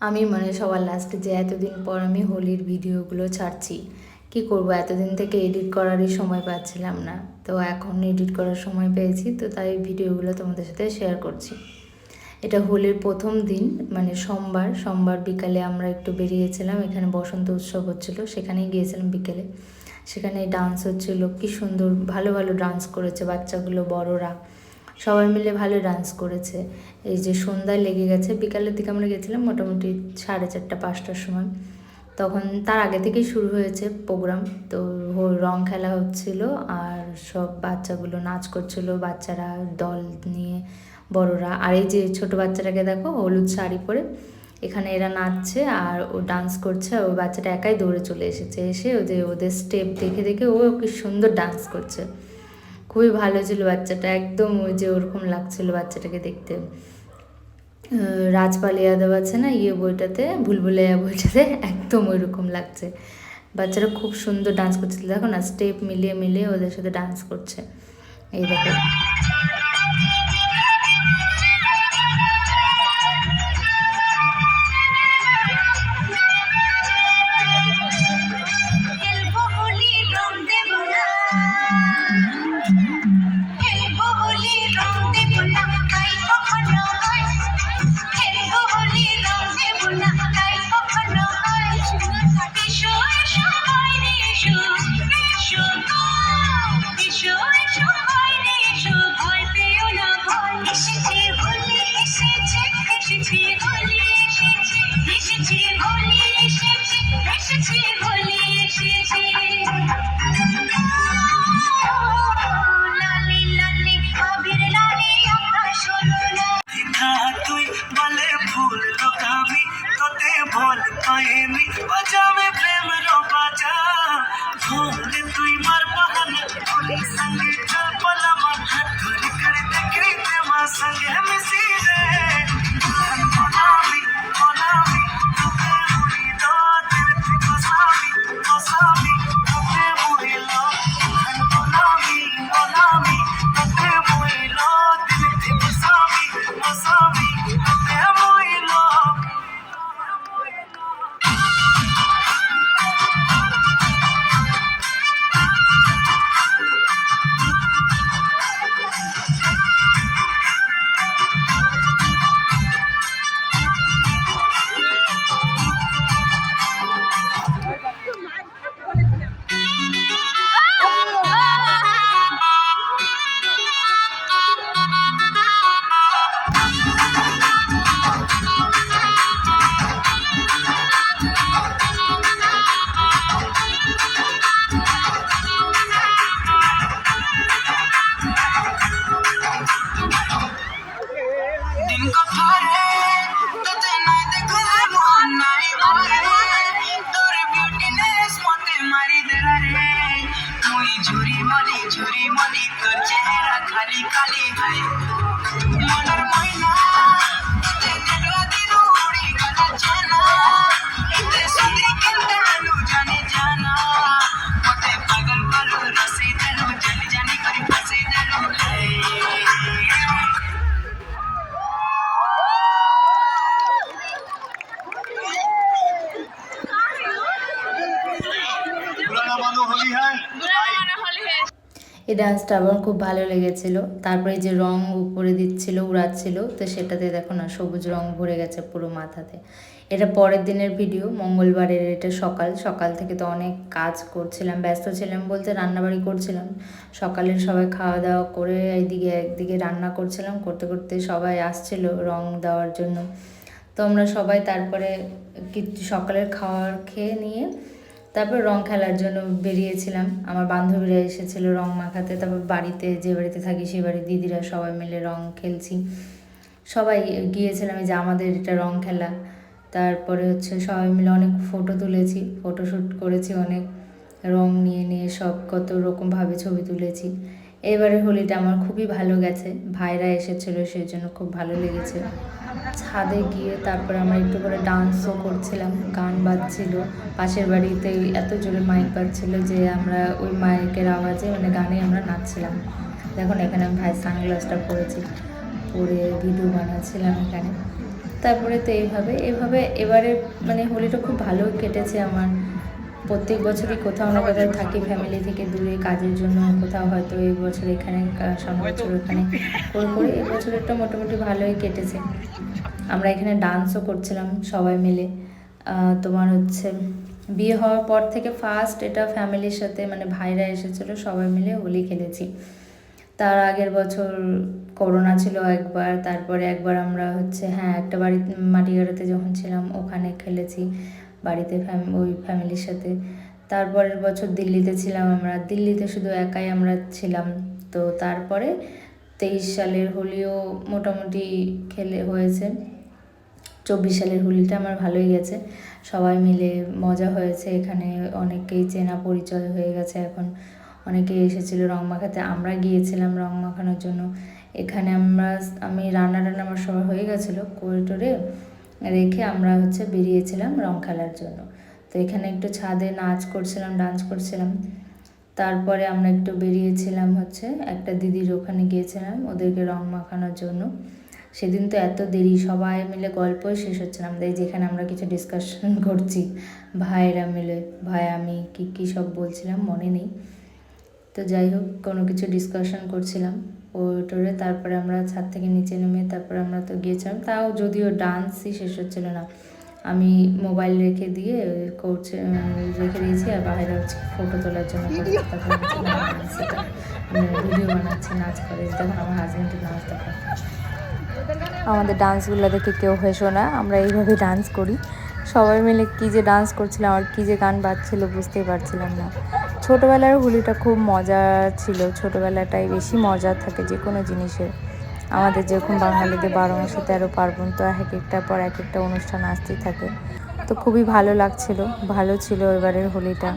আমি মানে সবার লাস্টে যে এতদিন পর আমি হোলির ভিডিওগুলো ছাড়ছি, কি করব? এতদিন থেকে এডিট করারই সময় পাচ্ছিলাম না। তো এখন এডিট করার সময় পেয়েছি, তো তাই ভিডিওগুলো তোমাদের সাথে শেয়ার করছি। এটা হোলির প্রথম দিন মানে সোমবার সোমবার বিকালে আমরা একটু বেরিয়েছিলাম, এখানে বসন্ত উৎসব হচ্ছিল, সেখানেই গিয়েছিলাম বিকেলে। সেখানে ডান্স হচ্ছিল, কি সুন্দর, ভালো ভালো ডান্স করেছে বাচ্চাগুলো, বড়রা। সবাই মিলে ভালো ডান্স করেছে। এই যে সন্ধ্যায় লেগে গেছে, বিকালের দিকে আমরা গেছিলাম মোটামুটি সাড়ে চারটা, পাঁচটার সময়। তখন তার আগে থেকেই শুরু হয়েছে প্রোগ্রাম তো রং খেলা হচ্ছিল আর সব বাচ্চাগুলো নাচ করছিল, বাচ্চারা দল নিয়ে, বড়রা। আর এই যে ছোট বাচ্চাটাকে দেখো, হলুদ শাড়ি পরে এখানে এরা নাচছে আর ও ডান্স করছে ওই বাচ্চাটা একাই দৌড়ে চলে এসেছে। এসে ও যে ওদের স্টেপ দেখে দেখে ও কি সুন্দর ডান্স করছে। খুবই ভালো ছিল বাচ্চাটা, একদম ওই যে ওরকম লাগছিল বাচ্চাটাকে দেখতে। রাজপাল ইয়াদব আছে না ইয়ে বইটাতে ভুলভুলাইয়া বইটাতে, একদম ওইরকম লাগছে। বাচ্চারা খুব সুন্দর ডান্স করছিল। দেখো না স্টেপ মিলিয়ে মিলিয়ে ওদের সাথে ডান্স করছে। এই দেখো। এসো খালি এই ডান্সটা আমার খুব ভালো লেগেছিলো। তারপরে যে রং উপরে দিচ্ছিল, উড়াচ্ছিল, তো সেটাতে দেখো না, সবুজ রং ভরে গেছে পুরো মাথাতে। এটা পরের দিনের ভিডিও মঙ্গলবারের এটা সকাল। সকাল থেকে তো অনেক কাজ করছিলাম, ব্যস্ত ছিলাম বলতে রান্নাবাড়ি করছিলাম। সকালের সবাই খাওয়া দাওয়া করে এইদিকে একদিকে রান্না করছিলাম, করতে করতে সবাই আসছিল রং দেওয়ার জন্য। তো আমরা সবাই তারপরে সকালের খাওয়ার খেয়ে নিয়ে তারপর রং খেলার জন্য বেরিয়েছিলাম। আমার বান্ধবীরা এসেছিল রং মাখাতে। তারপর বাড়িতে যে বাড়িতে থাকি সেই বাড়ির দিদিরা সবাই মিলে রং খেলছি। সবাই গিয়েছিলাম যে আমাদের এটা রং খেলা। তারপরে হচ্ছে সবাই মিলে অনেক ফটো তুলেছি ফটোশ্যুট করেছি অনেক। রং নিয়ে নিয়ে সব কত রকমভাবে ছবি তুলেছি। এবারে হোলিটা আমার খুবই ভালো গেছে। ভাইরা এসেছিল সেই জন্য খুব ভালো লেগেছে। ছাদে গিয়ে তারপরে আমরা একটু করে ডান্সও করছিলাম, গান বাজছিল। পাশের বাড়িতে এত জোরে মাইক বাজছিল যে আমরা ওই মাইকের আওয়াজে মানে গানে আমরা নাচছিলাম। দেখুন, এখানে আমি ভাই সানগ্লাসটা পরেছি, পরে ভিডিও বানাচ্ছিলাম এখানে। তারপরে তো এইভাবে এভাবে এবারে মানে হোলিটা খুব ভালো কেটেছে আমার। প্রত্যেক বছরই কোথাও না কোথাও থাকি ফ্যামিলি থেকে দূরে কাজের জন্য, কোথাও হয়তো এই বছর এখানে সামনে বছর ওখানে করে করে এই বছরেরটা মোটামুটি ভালোই কেটেছে। আমরা এখানে ডান্সও করছিলাম সবাই মিলে। তোমার হচ্ছে বিয়ে হওয়ার পর থেকে ফার্স্ট এটা ফ্যামিলির সাথে মানে ভাইরা এসেছিল, সবাই মিলে হোলি খেলেছি। তার আগের বছর করোনা ছিল একবার, তারপরে একবার আমরা হচ্ছে হ্যাঁ একটা বাড়ি মাটিগাড়াতে যখন ছিলাম, ওখানে খেলেছি। বাড়িতে ওই ফ্যামিলির সাথে। তারপরের বছর দিল্লিতে ছিলাম আমরা। দিল্লিতে শুধু একাই আমরা ছিলাম। তো তারপরে তেইশ সালের হোলিও মোটামুটি খেলে, হয়েছে। চব্বিশ সালের হোলিটা আমার ভালোই গেছে। সবাই মিলে মজা হয়েছে। এখানে অনেকেই চেনা পরিচয় হয়ে গেছে এখন। অনেকে এসেছিল রং মাখাতে। আমরা গিয়েছিলাম রং মাখানোর জন্য। এখানে আমরা, আমি রান্না টান্না আমার সবার হয়ে গেছিল করিডোরে রেখে আমরা হচ্ছে বেরিয়েছিলাম রং খেলার জন্য। তো এখানে একটু ছাদে নাচ করছিলাম, ডান্স করছিলাম। তারপরে আমরা একটু বেরিয়েছিলাম হচ্ছে, একটা দিদির ওখানে গিয়েছিলাম ওদেরকে রং মাখানোর জন্য। সেদিন তো এত দেরি, সবাই মিলে গল্পই শেষ হচ্ছে না। আমাদের যেখানে আমরা কিছু ডিসকাশন করছি ভাইরা মিলে, ভাই, আমি, কী কী সব বলছিলাম মনে নেই। তো যাই হোক, কোনো কিছু ডিসকাশন করছিলাম। ওই টোরে তারপরে আমরা ছাদ থেকে নিচে নেমে তারপরে আমরা তো গিয়েছিলাম। তাও যদিও ডান্সই শেষ হচ্ছিল না। আমি মোবাইল রেখে দিয়ে করছে রেখে দিয়েছি আর বাইরে হচ্ছে ফটো তোলার জন্য ভিডিও বানাচ্ছি নাচ করে। তখন আমার হাজব্যান্ডের নাচ তখন আমাদের ডান্সগুলো দেখে কেউ হেসো না আমরা এইভাবে ডান্স করি। সবাই মিলে কী যে ডান্স করছিলাম আর কী যে গান বাজছিল বুঝতেই পারছিলাম না। ছোটোবেলার হোলিটা খুব মজা ছিল। ছোটোবেলাটাই বেশি মজা থাকে যে কোনো জিনিসের। আমাদের যেরকম বাঙালিদের বারো মাসে তেরো পার্বণ, তো এক একটার পর এক একটা অনুষ্ঠান আসতেই থাকে। তো খুবই ভালো লাগছিল, ভালো ছিল এবারের হোলিটা।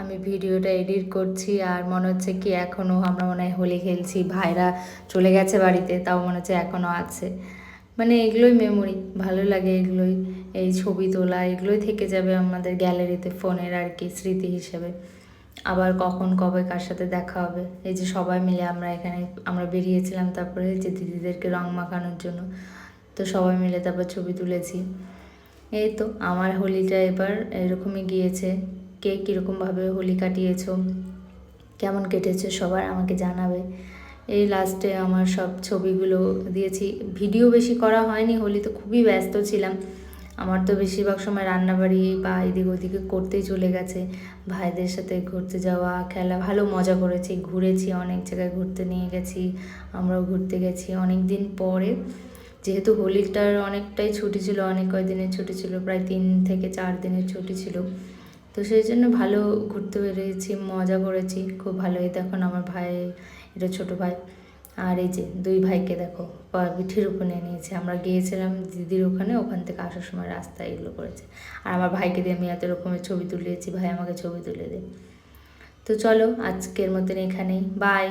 আমি ভিডিওটা এডিট করছি আর মনে হচ্ছে কি এখনও আমরা মনে হয় হোলি খেলছি, ভাইরা চলে গেছে বাড়িতে, তাও মনে হচ্ছে এখনও আছে। মানে এগুলোই মেমোরি ভালো লাগে এগুলোই। এই ছবি তোলা, এগুলোই থেকে যাবে আমাদের গ্যালারিতে ফোনের আর কি স্মৃতি হিসেবে। আবার কখন, কবে কার সাথে দেখা হবে? এই যে সবাই মিলে আমরা এখানে, আমরা বেরিয়েছিলাম তারপরে যে দিদিদেরকে রং মাখানোর জন্য। তো সবাই মিলে তারপর ছবি তুলেছি। এই তো, আমার হোলিটা এবার এরকমই গিয়েছে। কে কীরকমভাবে হোলি কাটিয়েছো? কেমন কেটেছে সবার আমাকে জানাবে। এই লাস্টে আমার সব ছবিগুলো দিয়েছি। ভিডিও বেশি করা হয়নি, হোলি তো খুবই ব্যস্ত ছিলাম। আমার তো বেশিরভাগ সময় রান্নাবাড়ি বা এদিক ওদিকে করতেই চলে গেছে। ভাইদের সাথে ঘুরতে যাওয়া, খেলা, ভালো মজা করেছি। ঘুরেছি, অনেক জায়গায় ঘুরতে নিয়ে গেছি, আমরাও ঘুরতে গেছি অনেক দিন পরে। যেহেতু হোলিটার অনেকটাই ছুটি ছিল, অনেক কয়দিনের ছুটি ছিল, প্রায় তিন থেকে চার দিনের ছুটি ছিল। তো সেই জন্য ভালো ঘুরতে বেরিয়েছি মজা করেছি, খুব ভালোই। দেখুন, আমার ভাই এটা ছোটো ভাই। আর এই যে দুই ভাইকে দেখো পিঠির উপর নিয়ে নিয়েছে। আমরা গিয়েছিলাম দিদির ওখানে, ওখান থেকে আসার সময় রাস্তা এগুলো করেছে। আর আমার ভাইকে দিয়ে আমি এত রকমের ছবি তুলেছি, ভাই আমাকে ছবি তুলে দে। তো চলো আজকের মতন এখানেই বাই